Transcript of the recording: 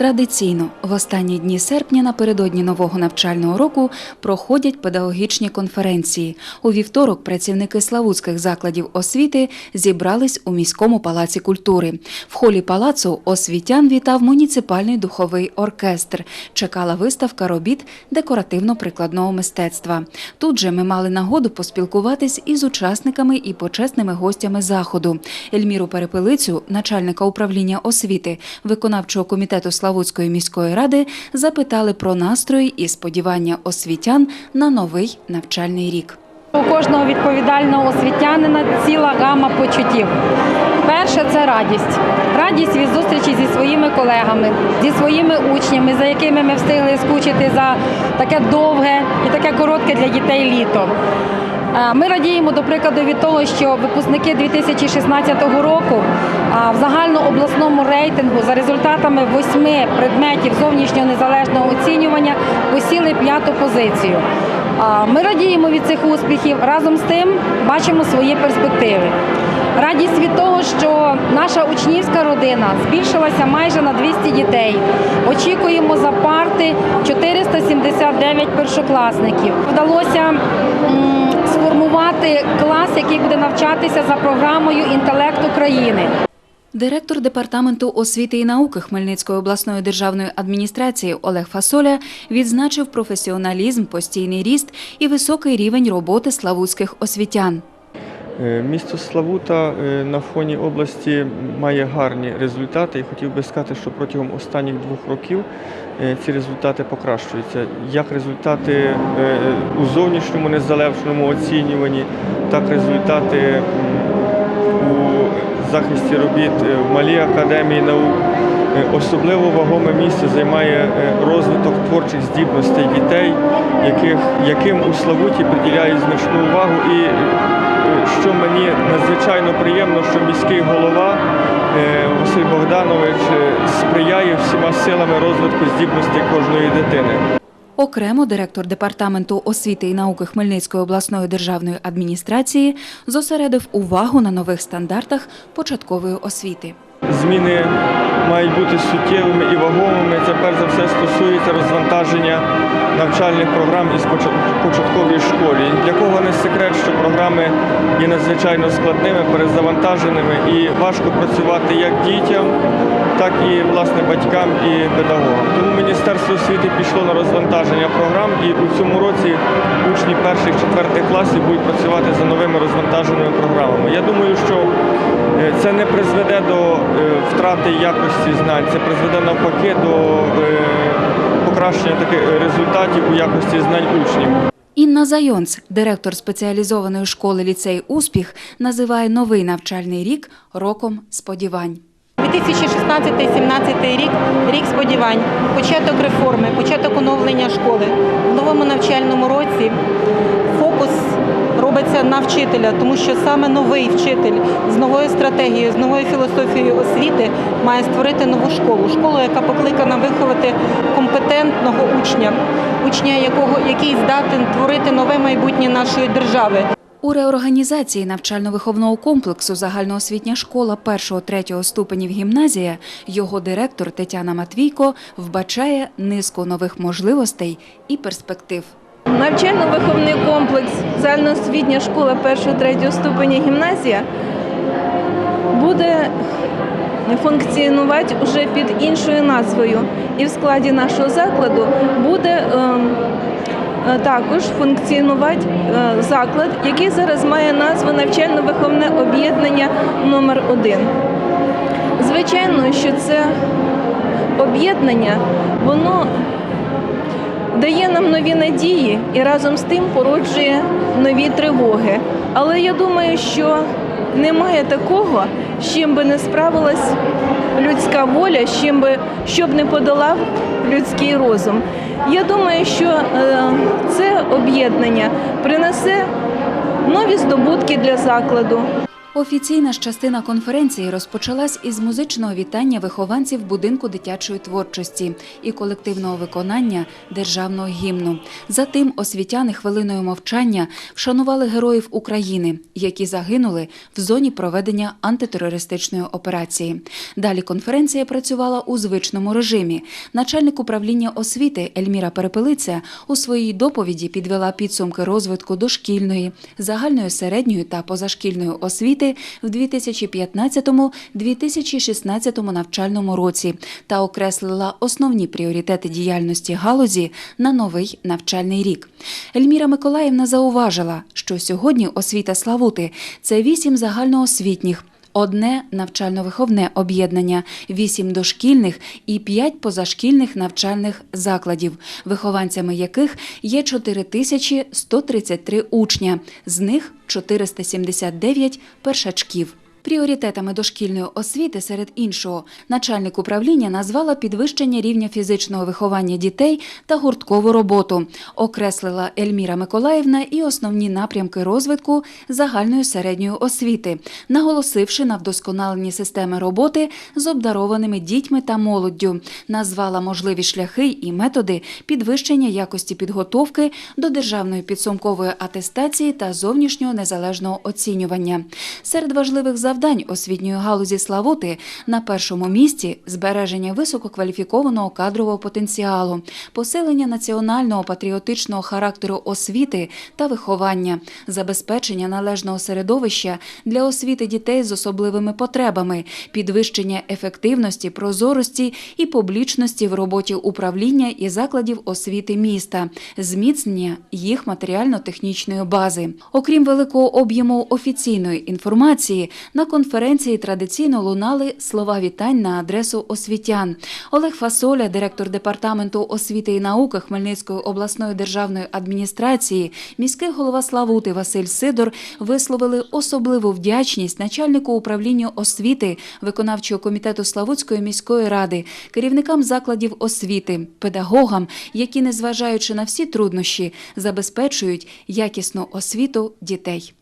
Традиційно в останні дні серпня напередодні нового навчального року проходять педагогічні конференції. У вівторок працівники славутських закладів освіти зібрались у міському палаці культури. В холі палацу освітян вітав муніципальний духовий оркестр. Чекала виставка робіт декоративно-прикладного мистецтва. Тут же ми мали нагоду поспілкуватись із учасниками і почесними гостями заходу. Ельміру Перепелицю, начальника управління освіти, виконавчого комітету Славутської міської ради, запитали про настрої і сподівання освітян на новий навчальний рік. У кожного відповідального освітянина ціла гама почуттів. Перше це радість. Радість від зустрічі зі своїми колегами, зі своїми учнями, за якими ми встигли скучити за таке довге і таке коротке для дітей літо. Е, Ми радіємо, до прикладу, від того, що випускники 2016 року в загальнообласному рейтингу за результатами восьми предметів зовнішнього незалежного оцінювання посіли п'яту позицію. Ми радіємо від цих успіхів. Разом з тим бачимо свої перспективи. Радість від того, що наша учнівська родина збільшилася майже на 200 дітей. Очікуємо за парти 479 першокласників. Вдалося сформувати клас, який буде навчатися за програмою інтелект України. Директор департаменту освіти і науки Хмельницької обласної державної адміністрації Олег Фасоля відзначив професіоналізм, постійний ріст і високий рівень роботи славутських освітян. Е, Місто Славута е, на фоні області має гарні результати і хотів би сказати, що протягом останніх двох років е, ці результати покращуються. Як результати у зовнішньому незалежному оцінюванні, так результати у захисті робіт в Малій академії наук. Е, Особливо вагоме місце займає е, розвиток творчих здібностей дітей, яких, яким у Славуті приділяють значну увагу. І е, що мені надзвичайно приємно, що міський голова Василь Богданович сприяє всіма силами розвитку здібностей кожної дитини. Окремо директор департаменту освіти і науки Хмельницької обласної державної адміністрації зосередив увагу на нових стандартах початкової освіти. Зміни мають бути суттєвими і вагомими. Це перш за все стосується розвантаження навчальних програм із почат- початковій школі. Для кого не секрет, що програми є надзвичайно складними, перезавантаженими і важко працювати як дітям, так і власне батькам і педагогам. Тому Міністерство освіти пішло на розвантаження програм, і у цьому році учні перших четвертих класів будуть працювати за новими розвантаженими програмами. Я думаю, що Е, Це не призведе до е, втрати якості знань, це призведе навпаки до е, покращення таких результатів у якості знань учнів. Інна Зайонц, директор спеціалізованої школи ліцей Успіх, називає новий навчальний рік роком сподівань. 2016-2017 рік рік сподівань, початок реформи, початок оновлення школи. В новому навчальному році на вчителя, тому що саме новий вчитель з новою стратегією, з новою філософією освіти має створити нову школу. Школу, яка покликана виховати компетентного учня, учня, якого який здатен творити нове майбутнє нашої держави. У реорганізації навчально-виховного комплексу загальноосвітня школа 1-3 ступенів гімназія його директор Тетяна Матвійко вбачає низку нових можливостей і перспектив. Навчально-виховний комплекс загальноосвітня школа 1-3 ступеня гімназія буде функціонувати вже під іншою назвою. І в складі нашого закладу буде ем, е, також функціонувати е, заклад, який зараз має назву навчально-виховне об'єднання номер 1 Звичайно, що це об'єднання, воно дає нам нові надії і разом з тим породжує нові тривоги. Але я думаю, що немає такого, з чим би не справилась людська воля, з чим би щоб не подолав людський розум. Я думаю, що е, це об'єднання принесе нові здобутки для закладу. Офіційна ж частина конференції розпочалась із музичного вітання вихованців будинку дитячої творчості і колективного виконання державного гімну. Затим освітяни хвилиною мовчання вшанували героїв України, які загинули в зоні проведення антитерористичної операції. Далі конференція працювала у звичному режимі. Начальник управління освіти Ельміра Перепелиця у своїй доповіді підвела підсумки розвитку дошкільної, загальної середньої та позашкільної освіти в 2015-2016 навчальному році та окреслила основні пріоритети діяльності галузі на новий навчальний рік. Ельміра Миколаївна зауважила, що сьогодні освіта Славути це вісім загальноосвітніх. Одне навчально-виховне об'єднання, вісім дошкільних і п'ять позашкільних навчальних закладів, вихованцями яких є 4133 учня, з них 479 першачків. Пріоритетами дошкільної освіти, серед іншого, начальник управління назвала підвищення рівня фізичного виховання дітей та гурткову роботу. Окреслила Ельміра Миколаївна і основні напрямки розвитку загальної середньої освіти, наголосивши на вдосконаленні системи роботи з обдарованими дітьми та молоддю, назвала можливі шляхи і методи підвищення якості підготовки до державної підсумкової атестації та зовнішнього незалежного оцінювання. Серед важливих завдань освітньої галузі Славути на першому місці збереження висококваліфікованого кадрового потенціалу, посилення національного патріотичного характеру освіти та виховання, забезпечення належного середовища для освіти дітей з особливими потребами, підвищення ефективності, прозорості і публічності в роботі управління і закладів освіти міста, зміцнення їх матеріально-технічної бази. Окрім великого об'єму офіційної інформації, на конференції традиційно лунали слова вітань на адресу освітян. Олег Фасоля, директор департаменту освіти і науки Хмельницької обласної державної адміністрації, міський голова Славути Василь Сидор висловили особливу вдячність начальнику управління освіти виконавчого комітету Славутської міської ради, керівникам закладів освіти, педагогам, які, незважаючи на всі труднощі, забезпечують якісну освіту дітей.